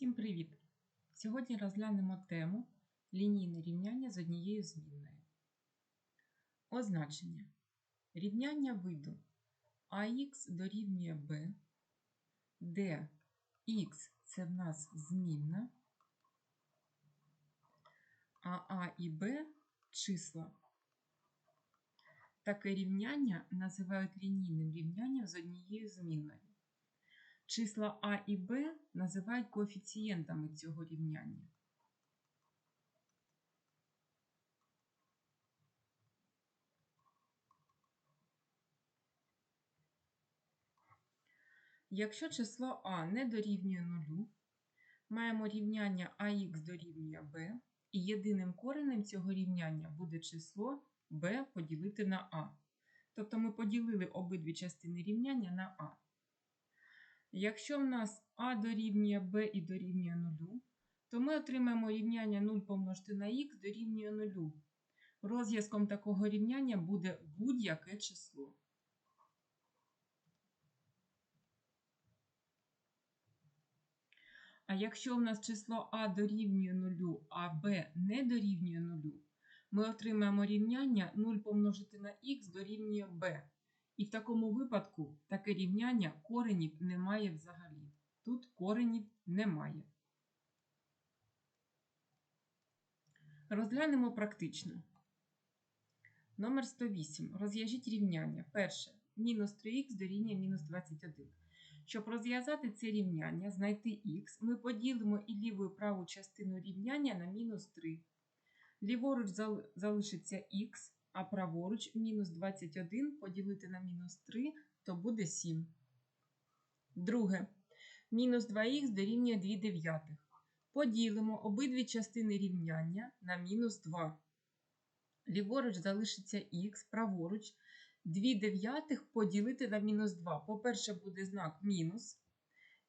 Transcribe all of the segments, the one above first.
Всім привіт! Сьогодні розглянемо тему лінійне рівняння з однією змінною. Означення. Рівняння виду ax дорівнює b, де x це в нас змінна, а а і b числа. Таке рівняння називають лінійним рівнянням з однією змінною. Числа А і Б називають коефіцієнтами цього рівняння. Якщо число А не дорівнює нулю, маємо рівняння АХ дорівнює Б, і єдиним коренем цього рівняння буде число b поділити на А. Тобто ми поділили обидві частини рівняння на А. Якщо в нас А дорівнює Б і дорівнює 0, то ми отримаємо рівняння 0 помножити на х дорівнює 0. Розв'язком такого рівняння буде будь-яке число. А якщо в нас число А дорівнює 0, а Б не дорівнює 0, ми отримаємо рівняння 0 помножити на х дорівнює b. І в такому випадку таке рівняння коренів немає взагалі. Тут коренів немає. Розглянемо практично. Номер 108. Розв'яжіть рівняння. Перше. Мінус 3х дорівнює мінус 21. Щоб розв'язати це рівняння, знайти х, ми поділимо і ліву і праву частину рівняння на мінус 3. Ліворуч залишиться х, а праворуч мінус 21 поділити на мінус 3, то буде 7. Друге. Мінус 2х дорівнює 2 дев'ятих. Поділимо обидві частини рівняння на мінус 2. Ліворуч залишиться х, праворуч 2 дев'ятих поділити на мінус 2. По-перше, буде знак мінус.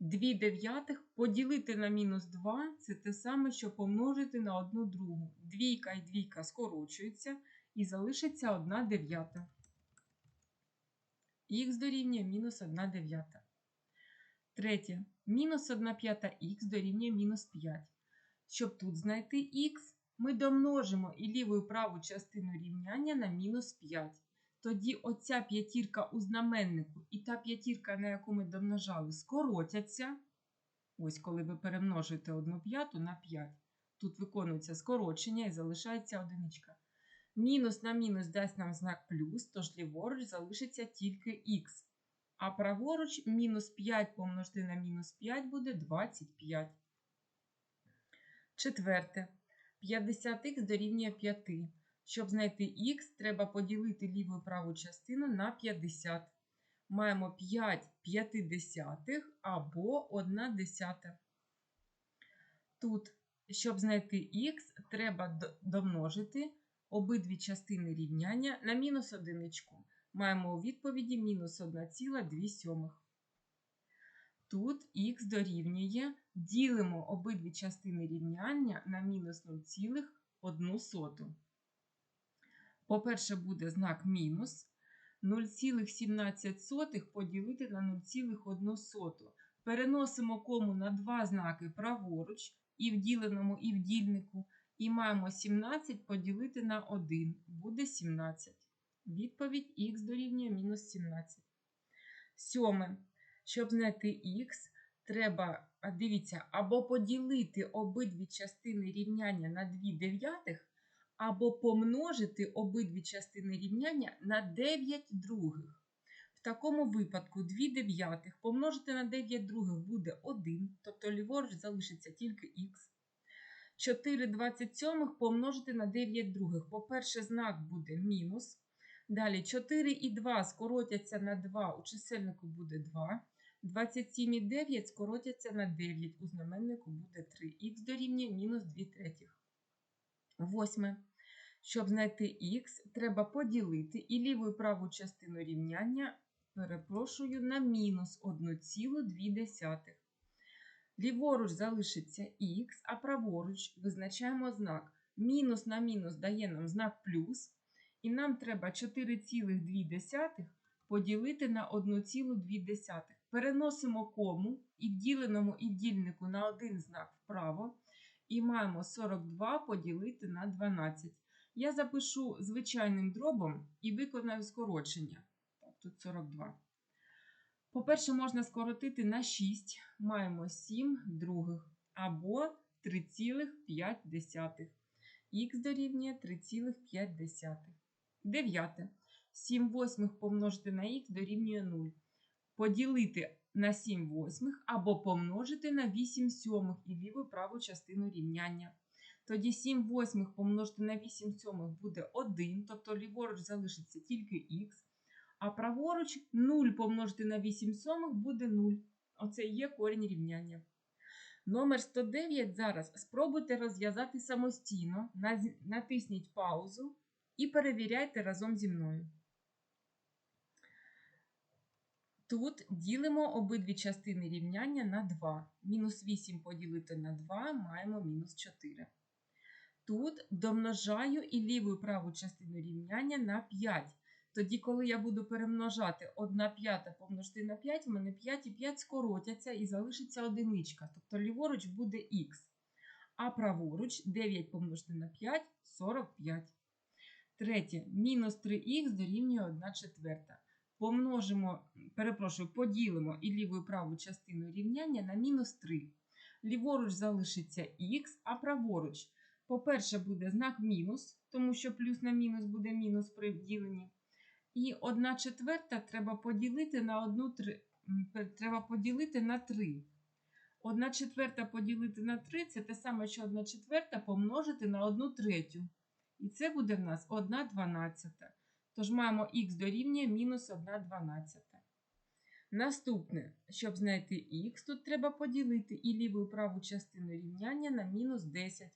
2 дев'ятих поділити на мінус 2 це те саме, що помножити на 1 другу. Двійка і двійка скорочуються і залишиться 1 дев'ята. Х дорівнює мінус 1 дев'ята. Третє. Мінус 1 п'ята х дорівнює мінус 5. Щоб тут знайти х, ми домножимо і ліву і праву частину рівняння на мінус 5. Тоді оця п'ятірка у знаменнику і та п'ятірка, на яку ми домножали, скоротяться. Ось коли ви перемножуєте 1 п'яту на 5. Тут виконується скорочення і залишається одиничка. Мінус на мінус дасть нам знак плюс, тож ліворуч залишиться тільки х. А праворуч мінус 5 помножити на мінус 5 буде 25. Четверте. 50х дорівнює 5. Щоб знайти х, треба поділити ліву і праву частину на 50. Маємо 5 п'ятидесятих або 1 десята. Тут, щоб знайти х, треба домножити обидві частини рівняння на мінус одиничку. Маємо у відповіді мінус 1,2. Тут х дорівнює, ділимо обидві частини рівняння на мінус 0,1. По-перше, буде знак мінус 0,17 поділити на 0,1. Переносимо кому на два знаки праворуч, і в діленому, і в дільнику. І маємо 17 поділити на 1. Буде 17. Відповідь х дорівнює мінус 17. Сьоме. Щоб знайти х, треба, дивіться, або поділити обидві частини рівняння на 2 дев'ятих, або помножити обидві частини рівняння на 9 других. В такому випадку 2 дев'ятих помножити на 9 других буде 1, тобто ліворуч залишиться тільки х. 4 27 помножити на 9 других. По-перше, знак буде мінус. Далі 4 і 2 скоротяться на 2, у чисельнику буде 2. 27 і 9 скоротяться на 9, у знаменнику буде 3. Х дорівнює мінус 2 третіх. Восьме. Щоб знайти х, треба поділити і ліву і праву частину рівняння, перепрошую, на мінус 1,2. Ліворуч залишиться х, а праворуч визначаємо знак. Мінус на мінус дає нам знак плюс. І нам треба 4,2 поділити на 1,2. Переносимо кому і в діленому і в дільнику на один знак вправо. І маємо 42 поділити на 12. Я запишу звичайним дробом і виконаю скорочення. Тут 42. По-перше, можна скоротити на 6. Маємо 7 других або 3,5. Х дорівнює 3,5. Дев'яте. 7 восьмих помножити на х дорівнює 0. Поділити на 7 восьмих або помножити на 8 сьомих і ліву праву частину рівняння. Тоді 7 восьмих помножити на 8 сьомих буде 1, тобто ліворуч залишиться тільки х. А праворуч 0 помножити на 8 сьомих буде 0. Оце є корінь рівняння. Номер 109 зараз спробуйте розв'язати самостійно. Натисніть паузу і перевіряйте разом зі мною. Тут ділимо обидві частини рівняння на 2. Мінус 8 поділити на 2 маємо мінус 4. Тут домножаю і ліву і праву частину рівняння на 5. Тоді, коли я буду перемножати 1 п'ята помножити на 5, в мене 5 і 5 скоротяться і залишиться одиничка. Тобто ліворуч буде х. А праворуч 9 помножити на 5 45. Третє. Мінус 3х дорівнює 1 четверта. Помножимо, перепрошую, поділимо і ліву і праву частину рівняння на мінус 3. Ліворуч залишиться х, а праворуч. По-перше, буде знак мінус, тому що плюс на мінус буде мінус при діленні. І 1 четверта треба поділити на 1 три, треба поділити на 3. 1 четверта поділити на 3 це те саме, що 1 четверта помножити на 1 третю. І це буде в нас 1 дванадцята. Тож маємо х дорівнює мінус 1 дванадцята. Наступне, щоб знайти х, тут треба поділити і ліву і праву частину рівняння на мінус 10.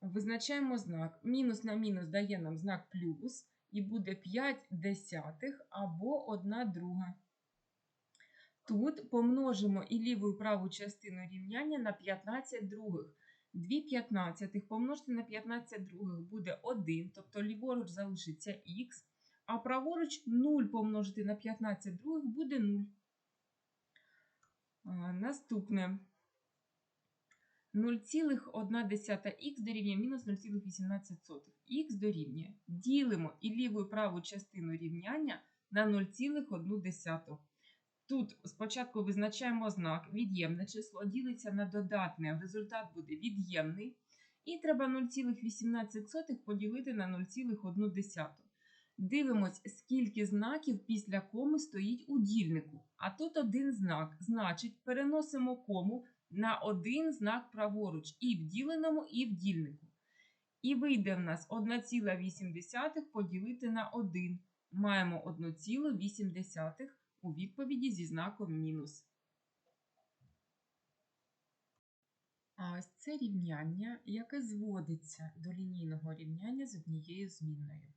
Визначаємо знак. Мінус на мінус дає нам знак плюс, і буде 5 десятих або 1 друга. Тут помножимо і ліву і праву частину рівняння на 15 других. 2 п'ятнадцятих помножити на 15 других буде 1, тобто ліворуч залишиться х, а праворуч 0 помножити на 15 других буде 0. Наступне. 0,1х дорівнює мінус 0,18. Х дорівнює. Ділимо і ліву і праву частину рівняння на 0,1. Тут спочатку визначаємо знак. Від'ємне число ділиться на додатне, результат буде від'ємний. І треба 0,18 поділити на 0,1. Дивимось, скільки знаків після коми стоїть у дільнику. А тут один знак. Значить, переносимо кому на один знак праворуч і в діленому, і в дільнику. І вийде в нас 1,8 поділити на 1. Маємо 1,8 у відповіді зі знаком мінус. А ось це рівняння, яке зводиться до лінійного рівняння з однією змінною.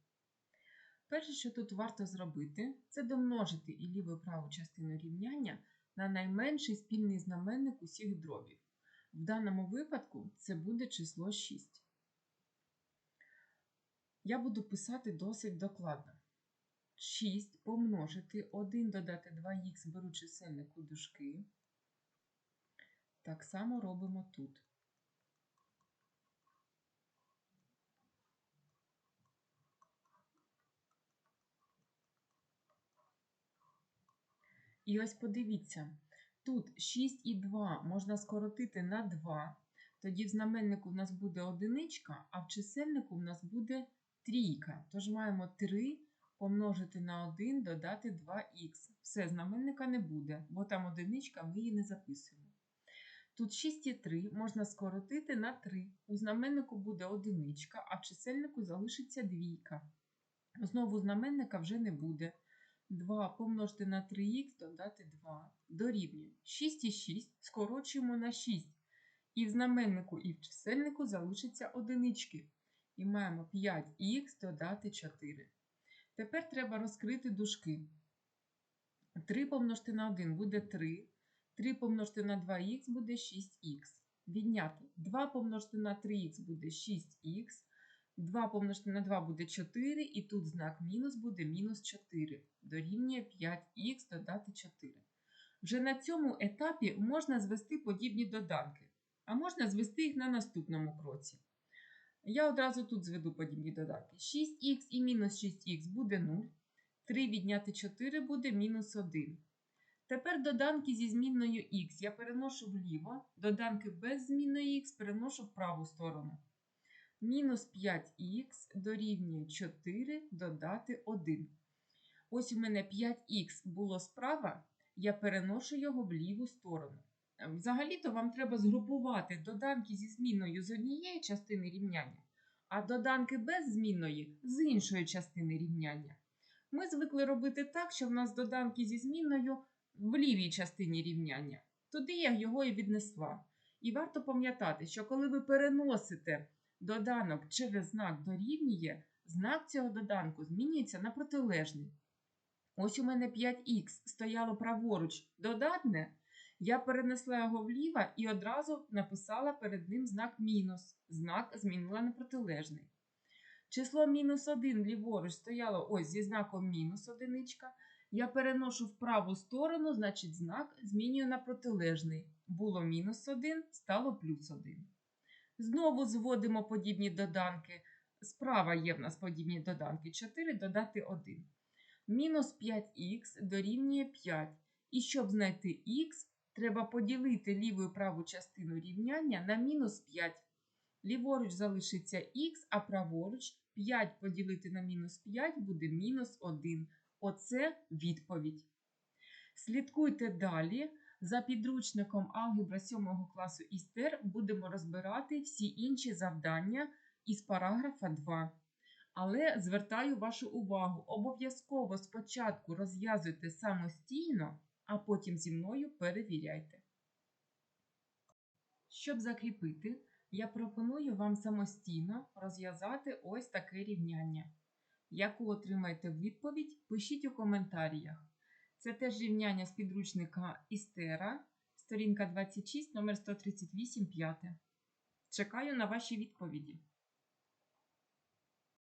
Перше, що тут варто зробити, це домножити і ліву і праву частину рівняння на найменший спільний знаменник усіх дробів. В даному випадку це буде число 6. Я буду писати досить докладно. 6 помножити 1 додати 2х беру чисельник у дужки. Так само робимо тут. І ось подивіться, тут 6 і 2 можна скоротити на 2. Тоді в знаменнику в нас буде одиничка, а в чисельнику в нас буде трійка. Тож маємо 3 помножити на 1, додати 2х. Все, знаменника не буде, бо там одиничка, ми її не записуємо. Тут 6 і 3 можна скоротити на 3. У знаменнику буде одиничка, а в чисельнику залишиться двійка. Знову знаменника вже не буде. 2 помножити на 3х, додати 2. Дорівнює 6 і 6 скорочуємо на 6. І в знаменнику, і в чисельнику залишиться одинички. І маємо 5х додати 4. Тепер треба розкрити дужки. 3 помножити на 1 буде 3. 3 помножити на 2х буде 6х. Відняти 2 помножити на 3х буде 6х. 2 помножити на 2 буде 4, і тут знак мінус буде мінус 4. Дорівнює 5х додати 4. Вже на цьому етапі можна звести подібні доданки, а можна звести їх на наступному кроці. Я одразу тут зведу подібні доданки. 6х і мінус 6х буде 0. 3 відняти 4 буде мінус 1. Тепер доданки зі змінною х я переношу вліво, доданки без змінної х переношу в праву сторону. Мінус 5х дорівнює 4 додати 1. Ось у мене 5х було справа, я переношу його в ліву сторону. Взагалі-то вам треба згрупувати доданки зі змінною з однієї частини рівняння, а доданки без змінної з іншої частини рівняння. Ми звикли робити так, що в нас доданки зі змінною в лівій частині рівняння. Туди я його і віднесла. І варто пам'ятати, що коли ви переносите доданок через знак дорівнює, знак цього доданку змінюється на протилежний. Ось у мене 5х стояло праворуч додатне, я перенесла його вліво і одразу написала перед ним знак мінус. Знак змінила на протилежний. Число мінус 1 ліворуч стояло ось зі знаком мінус одиничка. Я переношу в праву сторону, значить знак змінюю на протилежний. Було мінус 1, стало плюс 1. Знову зводимо подібні доданки. Справа є в нас подібні доданки 4 додати 1. Мінус 5х дорівнює 5. І щоб знайти х, треба поділити ліву і праву частину рівняння на мінус 5. Ліворуч залишиться х, а праворуч 5 поділити на мінус 5 буде мінус 1. Оце відповідь. Слідкуйте далі. За підручником алгебра 7 класу Істер будемо розбирати всі інші завдання із параграфа 2. Але звертаю вашу увагу, обов'язково спочатку розв'язуйте самостійно, а потім зі мною перевіряйте. Щоб закріпити, я пропоную вам самостійно розв'язати ось таке рівняння. Яку отримаєте відповідь, пишіть у коментарях. Це теж рівняння з підручника Істера, сторінка 26, номер 138, 5. Чекаю на ваші відповіді.